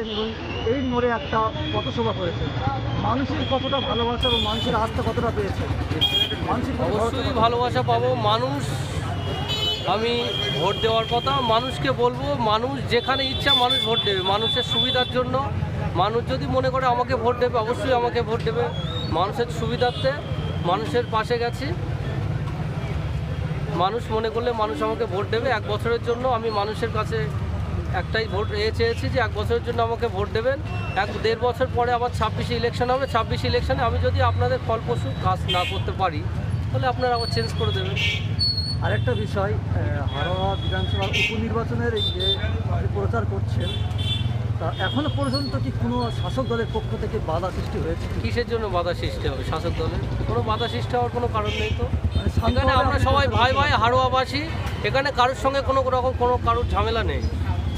যাচ্ছেন এবং এই মোড়ে একটা পথসভা করেছেন। মানুষের কতটা ভালোবাসা এবং মানুষের আস্থা কতটা পেয়েছে মানুষের অবশ্যই ভালোবাসা পাবো। মানুষ, আমি ভোট দেওয়ার কথা। মানুষকে বলব, মানুষ যেখানে ইচ্ছা মানুষ ভোট দেবে। মানুষের সুবিধার জন্য। মানুষ যদি মনে করে আমাকে ভোট দেবে, অবশ্যই আমাকে ভোট দেবে। মানুষের সুবিধার্থে মানুষের পাশে গেছি। মানুষ মনে করলে মানুষ আমাকে ভোট দেবে। এক বছরের জন্য আমি মানুষের কাছে একটাই ভোট এ চেয়েছি যে এক বছরের জন্য আমাকে ভোট দেবেন। এক দেড় বছর পরে আবার ছাব্বিশে ইলেকশন হবে। ছাব্বিশে ইলেকশনে আমি যদি আপনাদের ফলপ্রসূ কাজ না করতে পারি তাহলে আপনারা আবার চেঞ্জ করে দেবেন। আরেকটা বিষয় হারোয়া বিধানসভা উপনির্বাচনের এই যে প্রচার করছেন তা এখনও পর্যন্ত কি কোনো শাসক দলের পক্ষ থেকে বাধা সৃষ্টি হয়েছে? কিসের জন্য বাধা সৃষ্টি হবে শাসক দলের? কোনো বাধা সৃষ্টি হওয়ার কোনো কারণ নেই তো। মানে এখানে আমরা সবাই ভাই ভাই হারোয়াবাসী এখানে কারোর সঙ্গে কোনো রকম কোনো কারোর ঝামেলা নেই।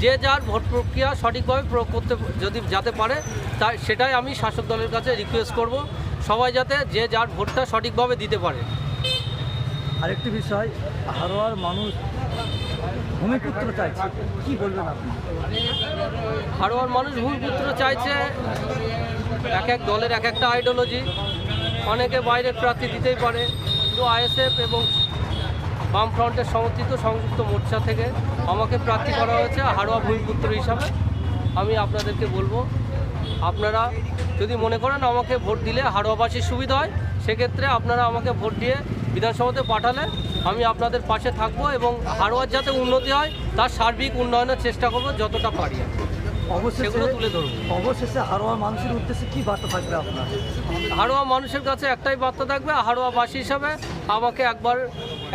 যে যার ভোট প্রক্রিয়া সঠিকভাবে প্রয়োগ করতে যদি যাতে পারে তাই সেটাই আমি শাসক দলের কাছে রিকোয়েস্ট করব। সবাই যাতে যে যার ভোটটা সঠিকভাবে দিতে পারে। আরেকটি বিষয় হারোয়ার মানুষ ভূমিপুত্র চাইছে। কি বলবেন আপনি? হাড়োয়ার মানুষ ভূমিপুত্র চাইছে এক এক দলের এক একটা আইডিওলজি অনেকে বাইরের প্রার্থী দিতেই পারে। কিন্তু আইএসএফ এবং বামফ্রন্টের সমর্থিত সংযুক্ত মোর্চা থেকে আমাকে প্রার্থী করা হয়েছে হাড়োয়া ভূমিপুত্র হিসাবে। আমি আপনাদেরকে বলব আপনারা যদি মনে করেন আমাকে ভোট দিলে হাড়োয়াবাসীর সুবিধা হয় সেক্ষেত্রে আপনারা আমাকে ভোট দিয়ে বিধানসভাতে পাঠালে আমি আপনাদের পাশে থাকব এবং হারোয়ার যাতে উন্নতি হয় তার সার্বিক উন্নয়নের চেষ্টা করব যতটা পারি সেগুলো তুলে ধরবো। অবশেষে হারোয়ার মানুষের উদ্দেশ্যে কি বার্তা থাকবে আপনার? হাড়োয়া মানুষের কাছে একটাই বার্তা থাকবে হাড়োয়াবাসী হিসাবে আমাকে একবার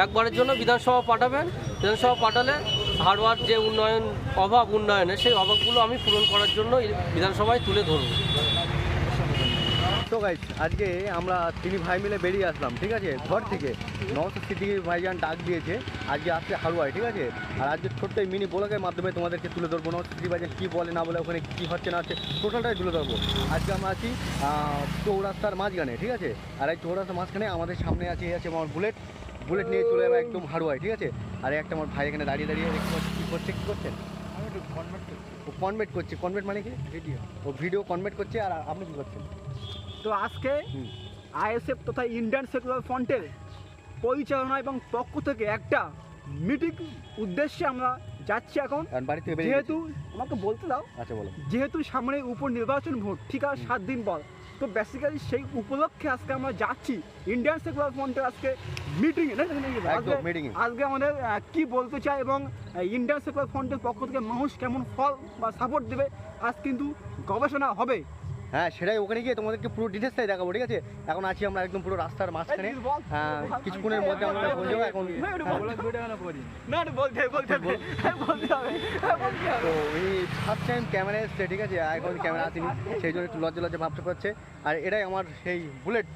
একবারের জন্য বিধানসভা পাঠাবেন। বিধানসভা পাঠালে হাড়োয়ার যে উন্নয়ন, অভাব উন্নয়নের সেই অভাবগুলো আমি পূরণ করার জন্য বিধানসভায় তুলে ধরবো। তো গাইজ আজকে আমরা তিনি ভাই মিলে বেরিয়ে আসলাম, ঠিক আছে? ঘর থেকে। নমস্কার সিদ্দিকি ভাইজান ডাক দিয়েছে, আজকে আসছে হালুয়ায়, ঠিক আছে? আর আজকে ছোট্ট এই মিনি ব্লগের মাধ্যমে তোমাদেরকে তুলে ধরবো। নমস্কার সিদ্দিকি ভাইজান কী বলে, না বলে, ওখানে কী হচ্ছে, না হচ্ছে টোটালটাই তুলে ধরবো। আজকে আমরা আছি চৌরাস্তার মাঝখানে, ঠিক আছে? আর এই চৌরাস্তার মাঝখানে আমাদের সামনে আছে আছে আমার বুলেট বুলেট নিয়ে চলে যাবে একদম হাড়ুয়ায় ঠিক আছে? আর একটা আমার ভাই এখানে দাঁড়িয়ে দাঁড়িয়ে কী করছে কী করছেন ও কনভার্ট করছে কনভার্ট মানে কি? ভিডিও ও ভিডিও কনভার্ট করছে আর আপনি কী করছেন? তো আজকে। আইএসএফ তথা ইন্ডিয়ান সেকুলার ফ্রন্টের পরিচালনা এবং পক্ষ থেকে একটা মিটিং উদ্দেশ্যে আমরা যাচ্ছি এখন। যেহেতু আমাকে বলতে দাও আচ্ছা বলো। যেহেতু সামনে উপর নির্বাচন ভোট ঠিক আছে সাত দিন পর। তো বেসিক্যালি সেই উপলক্ষে আজকে আমরা যাচ্ছি। ইন্ডিয়ান সেকুলার ফ্রন্টের আজকে মিটিং আজকে আমাদের কি বলতে চাই এবং ইন্ডিয়ান সেকুলার ফ্রন্টের পক্ষ থেকে মানুষ কেমন ফল বা সাপোর্ট দেবে আজ কিন্তু গবেষণা হবে। হ্যাঁ সেটাই ওখানে গিয়ে তোমাদেরকে পুরো ডিটেলসটাই দেখাবো ঠিক আছে? এখন আছি আমরা একদম পুরো রাস্তার মাঝখানে। হ্যাঁ, কিছুক্ষণের মধ্যে আমরা পৌঁছে যাব এখন। তো এই ফার্স্ট টাইম ক্যামেরা এসছে ঠিক আছে? এখন ক্যামেরা আসেনি সেই জন্য একটু লজ্জা লজ্জা ভাবতে পারছে। আর এটাই আমার সেই বুলেট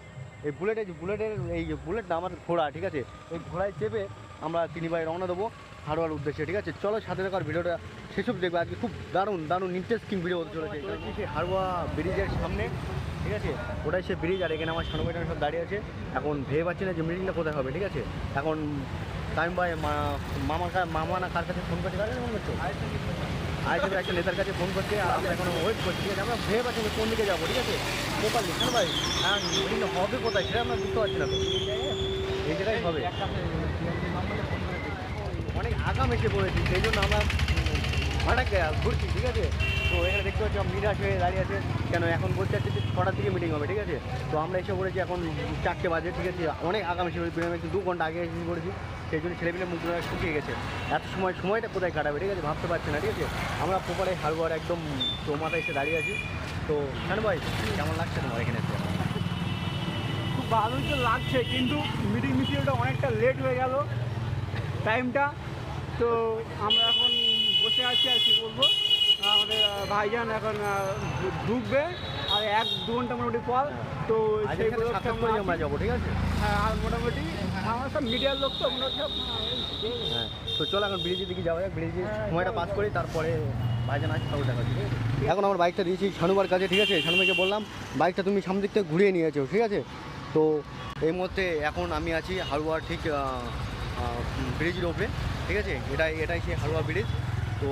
এই বুলেটের বুলেটের এই বুলেট না আমার ঘোড়া ঠিক আছে? এই ঘোড়ায় চেপে আমরা তিনি ভাই রওনা দেবো হারোয়ার উদ্দেশ্যে ঠিক আছে? চলো সাথে দেখার ভিডিওটা সেসব দেখবে। আজকে খুব দারুণ দারুণ ইন্টারেস্টিং ভিডিও হতে চলেছে সেই হারোয়া ব্রিজের সামনে ঠিক আছে? ওটাই সে ব্রিজ আর এখানে আমার সানু ভাইটার সব দাঁড়িয়ে আছে। এখন ভেবে পাচ্ছি না যে মিটিংটা কোথায় হবে ঠিক আছে? এখন টাইম ভাই মামা কা- মামা না কার কাছে ফোন করছে কার ফোন করছে? আইসিবির একটা নেতার কাছে ফোন করছে আর আমরা এখন ওয়েট করছি ঠিক আছে? আমরা ভেবে পাচ্ছি কোন দিকে যাব ঠিক আছে? প্রপারলি ভাই হ্যাঁ মিটিংটা হবে কোথায় সেটা আমরা বুঝতে পারছি না তো। জায়গায় হবে। অনেক আগাম এসে পড়েছি, সেই জন্য আমরা ভাড়া ঘুরছি, ঠিক আছে? তো এখানে দেখতে পাচ্ছি নিরাশ হয়ে দাঁড়িয়ে আছে, কেন এখন বলতে চাচ্ছি যে ছটার দিকে মিটিং হবে, ঠিক আছে? তো আমরা এসে পড়েছি এখন চারটে বাজে, ঠিক আছে? অনেক আগাম এসে পড়েছি একটু দু ঘণ্টা আগে এসে পড়েছি, সেই জন্য ছেলেপিলে মুখগুলো শুকিয়ে গেছে। এত সময়, সময়টা কোথায় কাটাবে, ঠিক আছে? ভাবতে পারছি না, ঠিক আছে? আমরা প্রপারে হারবার একদম চৌমাথায় এসে দাঁড়িয়ে আছি। তো কেন ভাই, কেমন লাগছে তোমার এখানে? ভালোই তো লাগছে কিন্তু মিটিং মিটিংটা অনেকটা লেট হয়ে গেল টাইমটা তো আমরা এখন বসে আছি আর কি বলব আমাদের ভাইজান এখন ঢুকবে আর এক দু ঘণ্টা মোটামুটি পর তো সেই আমরা যাব ঠিক আছে? হ্যাঁ, আর মোটামুটি আমরা সব মিডিয়ার লোক তো আমরা সব হ্যাঁ তো চলো এখন ব্রিজের দিকে যাওয়া যাক ব্রিজে সময়টা পাস করি তারপরে ভাইজান দেখা আছে? এখন আমার বাইকটা দিয়েছি শানুবার কাছে ঠিক আছে? শানুমাইকে বললাম বাইকটা তুমি সামনে দিক থেকে ঘুরিয়ে নিয়েছো ঠিক আছে? তো এই মুহূর্তে এখন আমি আছি হালুয়া ঠিক ব্রিজের ওপরে ঠিক আছে? এটাই এটাই সেই হারুয়া ব্রিজ তো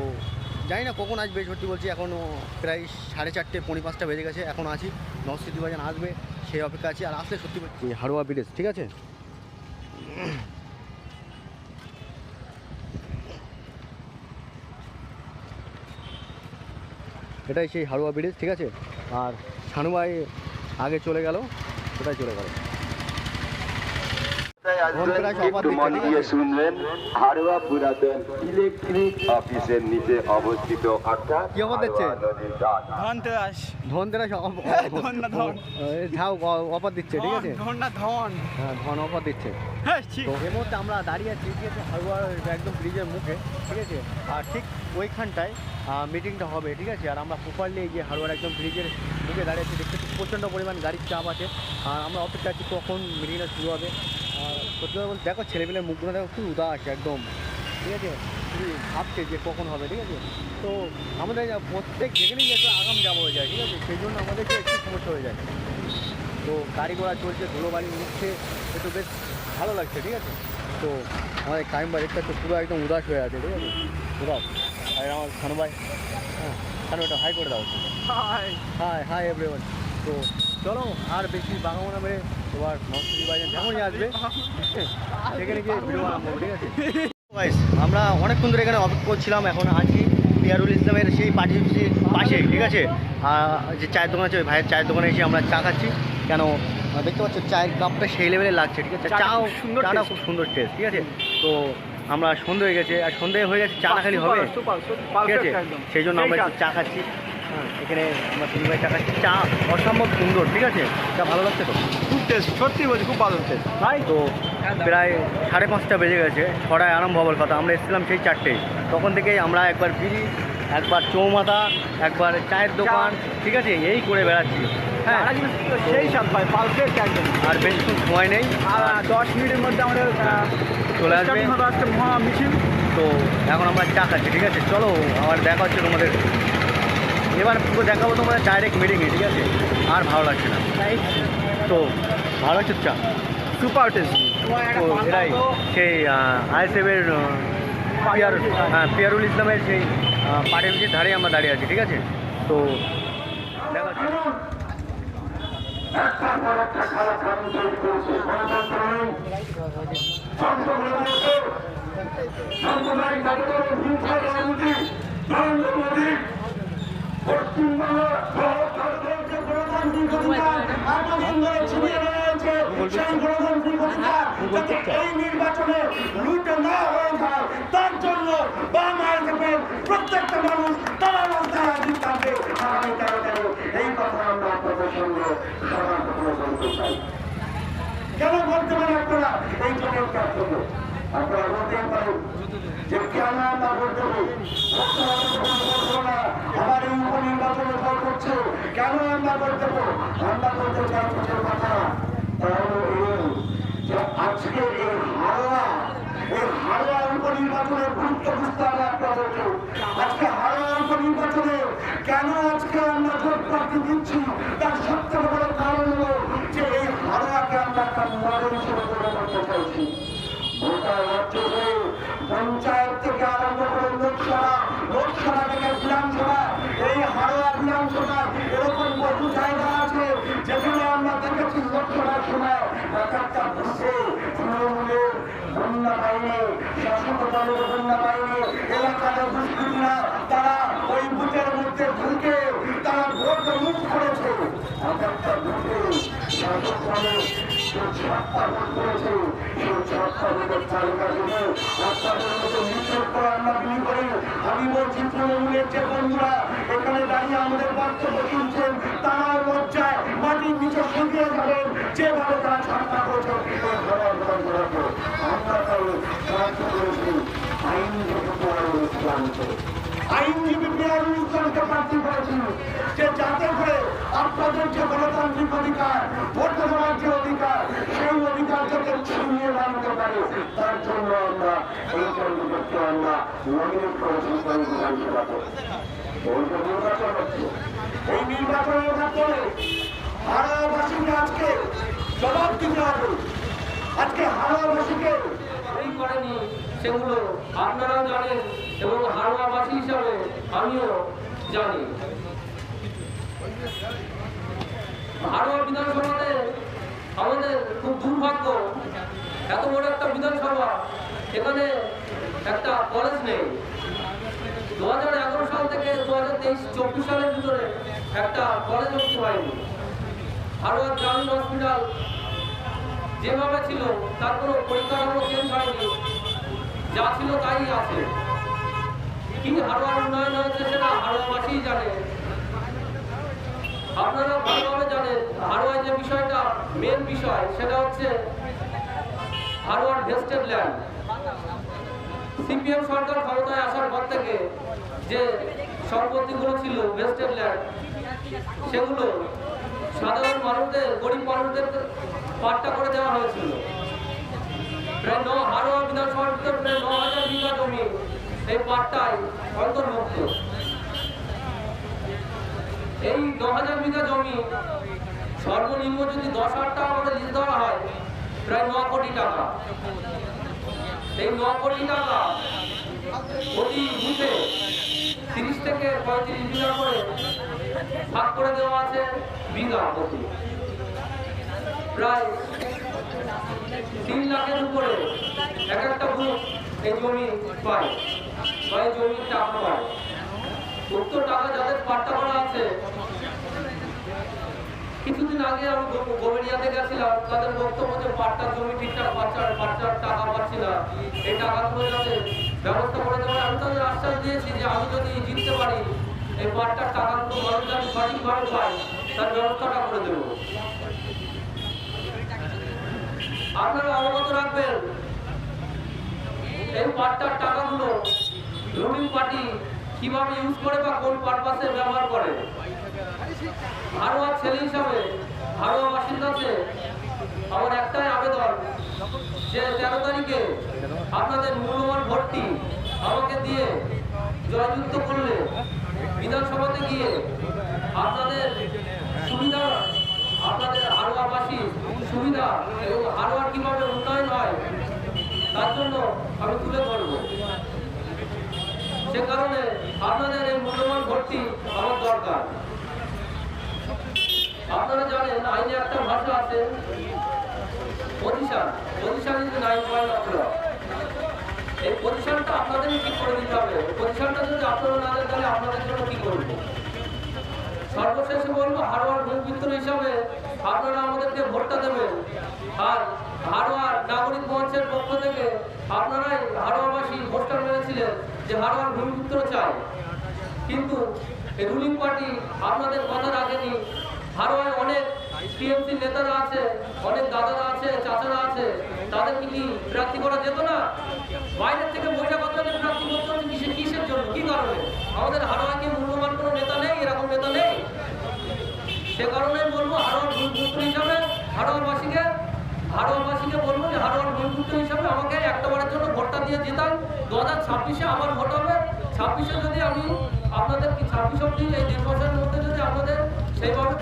জানি না কখন আসবে, সত্যি বলছি এখনও প্রায় সাড়ে চারটে, পৌনে পাঁচটা বেজে গেছে, এখন আছি। নস্মৃতি বাজান আসবে, সেই অপেক্ষা আছি। আর আসলে সত্যি বলছি হারুয়া ব্রিজ ঠিক আছে? এটাই সেই হারুয়া ব্রিজ ঠিক আছে? আর সানুবাই আগে চলে গেল। কোথায় চলে গেল? আসবেন একটু দিয়ে শুনবেন হাড়োয়া পুরাতন ইলেকট্রিক অফিসের নিচে অবস্থিত অর্থাৎ কি অফার দিচ্ছে? হাড়োয়া নদীর ঘাট। ধনতেরাস। ধনতেরাস ধন না ধন। ঝাউ অফার দিচ্ছে ঠিক আছে? ধন। না হ্যাঁ ধন অফার দিচ্ছে। হ্যাঁ ঠিক। তো এই মুহূর্তে আমরা দাঁড়িয়ে আছি ঠিক আছে? একদম ব্রিজের মুখে ঠিক আছে? আর ঠিক ওইখানটায় মিটিংটা হবে ঠিক আছে? আর আমরা প্রপারলি এই যে হারবার একদম ব্রিজের মুখে দাঁড়িয়ে আছি প্রচণ্ড পরিমাণ গাড়ির চাপ আছে। আর আমরা অপেক্ষা আছি কখন মিটিংটা শুরু হবে। আর সত্যি কথা বলতে দেখো ছেলেমেয়ের মুখগুলো দেখো খুব উদাস একদম। ঠিক আছে? খুবই ভাবছে যে কখন হবে ঠিক আছে? তো আমাদের প্রত্যেক যেখানেই একটু আগাম যাওয়া হয়ে যায় ঠিক আছে? সেই জন্য আমাদেরকে একটু সমস্যা হয়ে যায়। তো গাড়ি ঘোড়া চলছে ধুলোবালি উঠছে একটু বেশ ভালো লাগছে ঠিক আছে? তো আমাদের টাইম বা দেখতে তো পুরো একদম উদাস হয়ে আছে ঠিক আছে? উদাস আর আমার খানু ভাই হ্যাঁ খানু এটা হাই করে দাও। হাই হাই হাই এভরিওয়ান তো চলো আর বেশি বাগামোনা মেরে তোমার নর্থ বাজার যেমনই আসবে সেখানে গিয়ে ভিডিও বানাবো ঠিক আছে? আমরা অনেকক্ষণ ধরে এখানে অপেক্ষা করছিলাম এখন আছি পিয়ারুল ইসলামের সেই পার্টি অফিসের পাশে ঠিক আছে? আর যে চায়ের দোকান আছে ওই ভাইয়ের চায়ের দোকানে এসে আমরা চা খাচ্ছি। কেন দেখতে পাচ্ছ চায়ের কাপটা সেই লেভেলে লাগছে ঠিক আছে? চাও সুন্দর চাটা খুব সুন্দর টেস্ট ঠিক আছে? তো আমরা সন্ধে হয়ে গেছে আর সন্ধে হয়ে গেছে চাটা খালি হবে? ঠিক আছে? সেই জন্য আমরা চা খাচ্ছি। এখানে আমরা তিন ভাই চা অসম্ভব সুন্দর ঠিক আছে? চা ভালো লাগছে তো? খুব টেস্ট সত্যি বলছি খুব ভালো টেস্ট তাই তো প্রায় সাড়ে পাঁচটা বেজে গেছে ছটায় আরম্ভ হবার কথা। আমরা এসেছিলাম সেই চারটেই তখন থেকেই আমরা একবার বিড়ি একবার চৌমাথা একবার চায়ের দোকান ঠিক আছে? এই করে বেড়াচ্ছি। হ্যাঁ। সেই স্বাদ পায় পারফেক্ট একদম। আর বেশিক্ষণ সময় নেই। আর দশ মিনিটের মধ্যে আমাদের চলে আসবে। মিছিল। তো এখন আমরা চা খাচ্ছি ঠিক আছে? চলো আবার দেখা হচ্ছে তোমাদের। এবার পুরো দেখাবো তোমাদের? ডাইরেক্ট মিটিংয়ে ঠিক আছে? আর ভালো লাগছে না। তো, ভালো লাগছে চা? সুপার টেস্ট তো এরাই সেই আইএসএফের পিয়ার হ্যাঁ পিয়ারুল ইসলামের সেই পার্টি অফিসের ধারে আমরা দাঁড়িয়ে আছি, ঠিক আছে? তো, দেখা এই নির্বাচনে লুটে না হয়ে যায় তার জন্য বাংলাদেশের প্রত্যেকটা মানুষ তারা আসি থাকবে আগামী তেরো তেরো এই কথা আমরা আপনাদের সঙ্গে সবার বলতে চাই কেন বলতে পারেন আপনারা এই জনের কাজ জন্য আপনারা বলতে পারেন যে কেন আমরা বলতে পারি আমার এই উপনির্বাচনে ফল করছে আজকে এই হাওয়া এই কেন আজকে আমরা ভোট প্রার্থী তার সবথেকে বড় কারণ হলো যে পঞ্চায়েত থেকে আরম্ভ করে লোকসভা লোকসভা থেকে বিধানসভা এই হাওড়া বিধানসভা এরকম বহু জায়গা আছে যেখানে আমরা দেখেছি লোকসভার সময় এক একটা বুঝে তৃণমূলের বাহিনী শাসক দলের বন্যা বাহিনী এলাকার দুষ্কৃতীরা তারা ওই বুথের মধ্যে ঢুকে তারা ভোট মুখ করেছে। এক একটা বুথে শাসক দলের যে ছাপ্পা ভোট করেছে সেই ছাপ্পা ভোটের তালিকা দেবে আপনাদের মতো মিছিল করে আমরা বিলি করি আমি বলছি তৃণমূলের যে বন্ধুরা, এখানে দাঁড়িয়ে আমাদের বক্তব্য শুনছেন তারা লজ্জায়, মাটির নিচে সরিয়ে যাবেন যেভাবে তারা ছাপ্পা করছেন আমরা সাহায্য করেছি। আইনজীবী পিয়ারুল ইসলামকে প্রার্থী করেছি যে যাতে করে আপনাদের যে গণতান্ত্রিক অধিকার ভোট দেওয়ার যে অধিকার, সেই অধিকার যাতে ছিনিয়ে না নিতে পারে, তার জন্য আমরা এই ক্যান্ডিডেটকে আমরা নমিনেট করেছি জবাব দিতে হবে। আজকে হারাবাসীকে করেনি। সেগুলো আপনারাও জানেন এবং হারোয়াবাসী হিসাবে আমিও জানি। হাড়োয়া বিধানসভাতে আমাদের খুব দুর্ভাগ্য, এত বড় একটা বিধানসভা, এখানে একটা কলেজ নেই। দু হাজার এগারো সাল থেকে দু হাজার তেইশ চব্বিশ সালের ভিতরে একটা কলেজ অব্দি হয়নি। হাড়োয়া গ্রামীণ হসপিটাল যেভাবে ছিল, তার কোনো পরিকাঠামো চেঞ্জ হয়নি। যা ছিল তাই আছে। কি হাড়োয়ার উন্নয়ন হয়েছে সেটা হাড়োয়াবাসীই জানে। আপনারা ভালোভাবে জানেন হাড়োয়ায় যে বিষয়টা মেন বিষয়, সেটা হচ্ছে হাড়োয়ার ভেস্টেড ল্যান্ড। সিপিএম সরকার ক্ষমতায় আসার পর থেকে যে সম্পত্তিগুলো ছিল ভেস্টেড ল্যান্ড, সেগুলো সাধারণ মানুষদের, গরিব মানুষদের পাট্টা করে দেওয়া হয়েছিল। প্রায় ন হাড়োয়া বিধানসভার প্রায় ন হাজার বিঘা জমি এই পাট্টায় অন্তর্ভুক্ত। এই ন হাজার বিঘা জমি সর্বনিম্ন যদি দশ হাজার টাকা করে লিজ দেওয়া হয়, প্রায় ন কোটি টাকা। এই ন কোটি টাকা প্রতি বুথে তিরিশ থেকে পঁয়ত্রিশ বিঘা করে ভাগ করে দেওয়া আছে বিঘা প্রতি। প্রায় তিন লাখের উপরে এক একটা বুথ এই জমি পায় বা এই জমির টাকা পায়। উক্ত টাকা যাদের পাট্টা করা আছে। কিছুদিন আগে আমি গোবেরিয়াতে গেছিলাম, তাদের বক্তব্য যে পাট্টার জমি ঠিকঠাক পাচ্ছার পাট্টার টাকা পাচ্ছি না, এই টাকাগুলো যাতে ব্যবস্থা করে দেওয়া আমি তাদের আশ্বাস দিয়েছি যে আমি যদি জিততে পারি, এই পাট্টার টাকাগুলো মানুষ যাতে সঠিকভাবে পায়, তার ব্যবস্থাটা করে দেবো। আপনারা অবগত রাখবেন, এই পাট্টার টাকাগুলো রুলিং পার্টি কীভাবে ইউজ করে বা কোন পারপাসে ব্যবহার করে? হারোয়া ছেলে হিসাবে হারোয়া বাসিন্দাতে আমার একটাই আবেদন, যে তেরো তারিখে আপনাদের মূল্যবান ভোটটি আমাকে দিয়ে জয়যুক্ত করলে বিধানসভাতে গিয়ে আপনাদের সুবিধা আপনাদের হারোয়াবাসী সুবিধা এবং হারোয়ার কীভাবে উন্নয়ন হয়, তার জন্য আমি তুলে ধরবো। সে কারণে আপনাদের এই মূল্যবান ভোটটি আমার দরকার। আপনারা জানেন, আইনে একটা ভাষা আছে, position. Position is nine point এই পজিশনটা আপনাদেরই ঠিক করে দিতে হবে। পজিশনটা যদি আপনারা না দেন, তাহলে আপনাদের জন্য কি করব? সর্বশেষে বলব, হারোয়ার ভূমিপুত্র হিসাবে আপনারা আমাদেরকে ভোটটা দেবেন। আর হারোয়ার নাগরিক মঞ্চের পক্ষ থেকে আপনারাই হারোয়াবাসী পোস্টার মেরেছিলেন যে হারোয়ার ভূমিপুত্র চাই। কিন্তু রুলিং পার্টি আপনাদের কথা রাখেনি। হারোয়ায় অনেক টিএমসি নেতারা আছে, অনেক দাদারা আছে, চাচারা আছে, তাদেরকে কি প্রার্থী করা যেত না? বাইরের থেকে বহিরাগতদের প্রার্থী করতে হচ্ছে কিসের জন্য? কি কারণে? আমাদের হারোয়া কি মূল্যবান কোনো নেতা নেই এরকম নেতা নেই সে কারণে বলব হারোয়ার ভূমিপুত্র হিসাবে হারোয়ারবাসীকে হারোয়ারবাসীকে বলব যে হারোয়ার ভূমিপুত্র হিসাবে আমাকে একটা বারের জন্য ভোটটা দিয়ে জেতান দু হাজার ছাব্বিশে আমার ভোট হবে ছাব্বিশে যদি আমি আপনাদের কি ছাব্বিশ অব্দি এই দেড় বছরের মধ্যে যদি আপনাদের সেইভাবে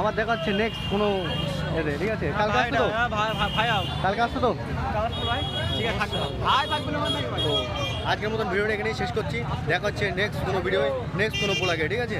আমার দেখাচ্ছে নেক্সট কোনো এতে ঠিক আছে কালকে আসছো তো কালকে আসছো তো তো আজকের মতন ভিডিওটা এখানেই শেষ করছি। দেখা হচ্ছে নেক্সট কোনো ভিডিও নেক্সট কোনো ব্লগে, ঠিক আছে?